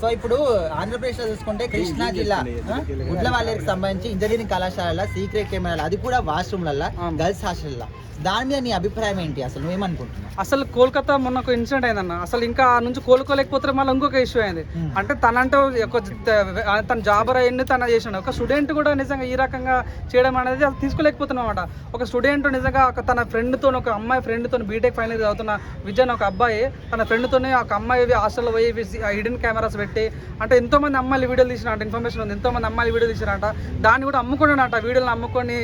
So ఇప్పుడు ఆంధ్రప్రదేశ్లో చూసుకుంటే కృష్ణా జిల్లా గుడ్లవాళ్ళకి సంబంధించి ఇంజనీరింగ్ కళాశాల సీక్రెట్ కెమెరాలు అది కూడా వాష్రూమ్లల్లో. గర్ల్స్ హాస్టల్లో. దాని మీద నీ అభిప్రాయం ఏంటి అసలు? నువ్వేమనుకుంటున్నావు? అసలు కోల్కతా మొన్న ఒక ఇన్సిడెంట్ అయిందన్న. అసలు ఇంకా ఆ నుంచి కోలుకోలేకపోతే మళ్ళీ ఇంకొక ఇష్యూ అయింది. అంటే తనంటే ఒక తన జాబర్ అయ్యింది తన చేసిండు. ఒక స్టూడెంట్ కూడా నిజంగా ఈ రకంగా చేయడం అనేది అది తీసుకోలేకపోతున్నాం అనమాట ఒక స్టూడెంట్ నిజంగా ఒక తన ఫ్రెండ్తో ఒక అమ్మాయి ఫ్రెండ్తో బీటెక్ ఫైనల్ చదువుతున్న విజయన్ ఒక అబ్బాయి తన ఫ్రెండ్తోనే ఒక అమ్మాయి హాస్టల్లో పోయి హిడెన్ కెమెరాస్ పెట్టి అంటే ఎంతో మంది అమ్మాయిలు వీడియోలు తీసినట్టు ఇన్ఫర్మేషన్ ఉంది ఎంతోమంది అమ్మాయిలు వీడియో తీసినారంట దాన్ని కూడా అమ్ముకున్నాడంట వీడియోలు అమ్ముకొని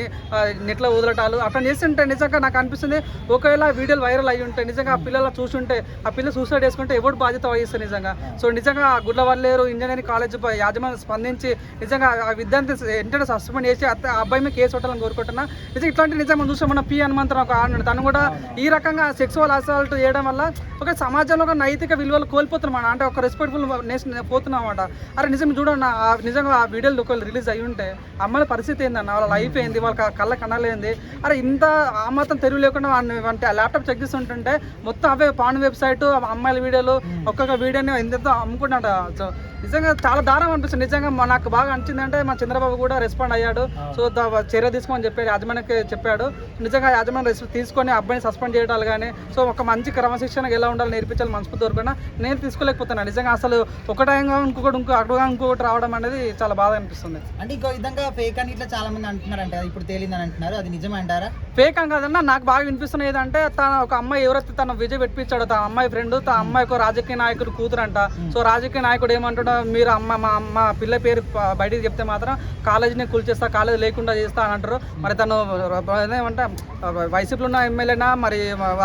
నెట్లో వదలటాలు అట్లా చేస్తుంటే నిజంగా నాకు అనిపిస్తుంది ఒకవేళ వీడియోలు వైరల్ అయ్యి ఉంటే నిజంగా ఆ పిల్లలు చూసుంటే ఆ పిల్లలు సూసైడ్ చేసుకుంటే ఎవరు బాధ్యత వహిస్తారు నిజంగా. సో నిజంగా ఆ గుడ్లవల్లేరు ఇంజనీరింగ్ కాలేజ్ యాజమాన్యం స్పందించి నిజంగా ఆ విద్యార్థి ఎంటనే సస్పెండ్ చేసి ఆ అబ్బాయి మీద కేసు పెట్టాలని కోరుకుంటున్నా. నిజంగా ఇట్లాంటి నిజంగా చూసాం మన పి హనుమంతరావు ఒక ఆడినాడు తను కూడా ఈ రకంగా సెక్సువల్ అసాల్ట్ చేయడం వల్ల ఒక సమాజంలో ఒక నైతిక విలువలు కోల్పోతున్నాం అంటే ఒక రెస్పెక్ట్ఫుల్ నేషన్ పోతున్నాం అనమాట అరే నిజం చూడండి ఆ నిజంగా ఆ వీడియోలు ఒకవేళ రిలీజ్ అయ్యి ఉంటే అమ్మాయిల పరిస్థితి ఏందన్న వాళ్ళ లైఫ్ ఏంది? వాళ్ళ కళ్ళ కనాలేంది అరే ఇంత ఆ మాత్రం తెలివి లేకుండా అంటే ల్యాప్టాప్ చెక్ చేస్తుంటుంటే మొత్తం అవే పాన్ వెబ్సైట్ అమ్మాయిల వీడియోలు ఒక్కొక్క వీడియోని ఎంత అమ్ముకున్నాడు నిజంగా చాలా దారుణం అనిపిస్తుంది. నిజంగా మా- నాకు బాగా అనిపించింది అంటే మా చంద్రబాబు కూడా రెస్పాండ్ అయ్యాడు. సో చర్య తీసుకోమని చెప్పాడు యాజమాన్యకి చెప్పాడు. నిజంగా యాజమాన్యం రెస్ తీసుకొని అబ్బాయిని సస్పెండ్ చేయడాలు కానీ సో ఒక మంచి క్రమశిక్షణగా ఎలా ఉండాలి నేర్పించాలి మనసు దొరకకుండా నేను తీసుకోలేకపోతున్నాను నిజంగా అసలు ఒకటంగా ఇంకొకటి ఇంకో అడుగుగా ఇంకొకటి రావడం అనేది చాలా బాధ అనిపిస్తుంది. అంటే ఇంకో విధంగా ఫేక్ అని ఇట్లా చాలా మంది అంటున్నారు అంటే ఇప్పుడు తేలిందని అంటున్నారు. అది నిజమే అంటారా? ఫేక్ అని కాదన్నా నాకు బాగా వినిపిస్తున్నది ఏంటంటే తన ఒక అమ్మాయి ఎవరైతే తన విజయ్ పెట్టించాడో తన అమ్మాయి ఫ్రెండ్ తన అమ్మాయి ఒక రాజకీయ నాయకుడు కూతురంట. సో రాజకీయ నాయకుడు ఏమంటాడో మీరు అమ్మ మా అమ్మ పిల్ల పేరు బయటికి చెప్తే మాత్రం కాలేజీని కూల్చేస్తా కాలేజీ లేకుండా చేస్తా అని అంటారు. మరి తను ఏమంటే వైసీపీలో ఉన్న ఎమ్మెల్యేనా మరి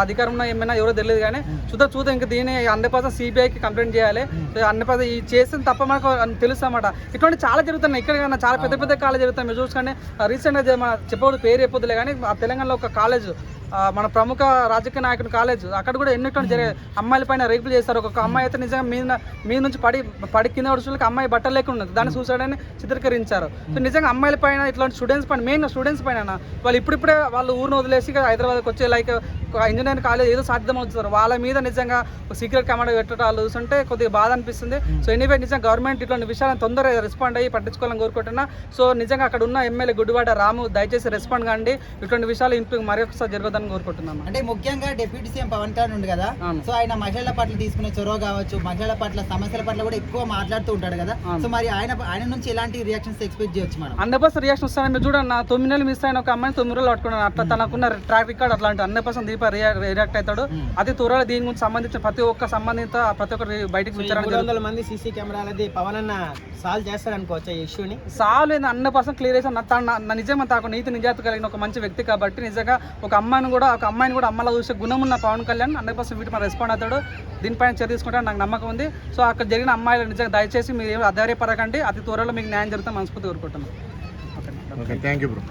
అధికారం ఉన్న ఎమ్మెల్యే ఎవరో తెలియదు కానీ చూద్దాం చూద్దాం. ఇంకా దీని హండ్రెడ్ పర్సెంట్ సిబిఐకి కంప్లైంట్ చేయాలి. హండ్రెడ్ పర్సెంట్ ఈ చేసిన తప్ప మనకు తెలుసు అనమాట ఇటువంటి చాలా జరుగుతున్నాయి. ఇక్కడ కన్నా చాలా పెద్ద పెద్ద కాలేజ్ జరుగుతాయి మీరు చూసుకుంటే రీసెంట్గా మన చెప్పకూడదు పేరు చెప్పొద్దులే కానీ తెలంగాణలో ఒక కాలేజ్ మన ప్రముఖ రాజకీయ నాయకుడి కాలేజ్. అక్కడ కూడా ఎన్ని ఇటువంటి జరిగాయి. అమ్మాయిల పైన రేపులు చేస్తారు ఒక అమ్మాయి అయితే నిజంగా మీద మీద నుంచి పడి పడి కింద పడుచులకి అమ్మాయి బట్టలు లేకుండా దాన్ని సూసైడ్ అని చిత్రీకరించారు. సో నిజంగా అమ్మాయిల పైన ఇట్లాంటి స్టూడెంట్స్ పైన మెయిన్ స్టూడెంట్స్ పైన వాళ్ళు ఇప్పుడిప్పుడే వాళ్ళు ఊరిని వదిలేసి హైదరాబాద్కి వచ్చే లైక్ ఇంజనీరింగ్ కాలేజ్ ఏదో సాధ్యం అవుతారు వాళ్ళ మీద నిజంగా సీక్రెట్ కెమెరా పెట్టడాలు చూస్తుంటే కొద్దిగా బాధ అనిపిస్తుంది. సో ఎనీవే నిజంగా గవర్నమెంట్ ఇట్లాంటి విషయాలను తొందరగా రెస్పాండ్ అయ్యి పట్టించుకోవాలని కోరుకుంటున్నా. సో నిజంగా అక్కడ ఉన్న ఎమ్మెల్యే గుడివాడ రాము దయచేసి రెస్పాండ్ కాండి. ఇటువంటి విషయాలు ఇంట్లో మరొకసారి జరగదని కోరుకుంటున్నాను అంటే ముఖ్యంగా డిప్యూటీ సీఎం పవన్ కళ్యాణ్ ఉంది కదా. సో ఆయన మహిళల పట్ల తీసుకునే చొరవ కావచ్చు మహిళల పట్ల సమస్యల పట్ల కూడా ఎక్కువ మాట్లాడుతూ ఉంటాడు కదా. సో మరి ఆయన ఆయన నుంచి ఎలాంటి రియాక్షన్స్ ఎక్స్పెక్ట్ చేయొచ్చు మనం హండ్రెడ్ పర్సెంట్ రియాక్షన్ వస్తాను మీరు చూడండి నా తొమ్మిది నెలలు మిస్ అయిన ఒక అమ్మాయిని తొమ్మిది రోజులు పట్టుకున్నాను. అట్లా తనకున్న ట్రాక్ రికార్డ్ అట్లాంటి హండ్రెడ్ పర్సెంట్ దీప రియాక్ట్ అవుతాడు. అతి త్వరలో దీని గురించి సంబంధించిన ప్రతి ఒక్క సంబంధిత ప్రతి ఒక్కరి బయటకు మూడు వందల మంది సీసీ కెమెరాలది పవన్ అన్న సాల్వ్ చేస్తాడు అనుకోవచ్చు ఈ ఇష్యూని? సాల్వ్ ఏంది హండ్రెడ్ పర్సెంట్ క్లియర్ చేసి నా నిజంగా తాకు నీతి నిజాతి కలిగిన ఒక మంచి వ్యక్తి కాబట్టి నిజంగా ఒక అమ్మాయిని కూడా ఒక అమ్మాయిని కూడా అమ్మలా చూసే గుణం ఉన్న పవన్ కళ్యాణ్ హండ్రెడ్ పర్సెంట్ వీటి మన రెస్పాండ్ అవుతాడు. దీనిపైన చర్య తీసుకుంటాడు నాకు నమ్మకం ఉంది. సో అక్కడ జరిగిన అమ్మాయిలు నిజంగా దయచేసి మీరు ఏమి అధైర్యపడకండి. అతి త్వరలో మీకు న్యాయం జరుగుతుంది మనస్ఫూర్తి కోరుకుంటున్నాను okay okay thank you bro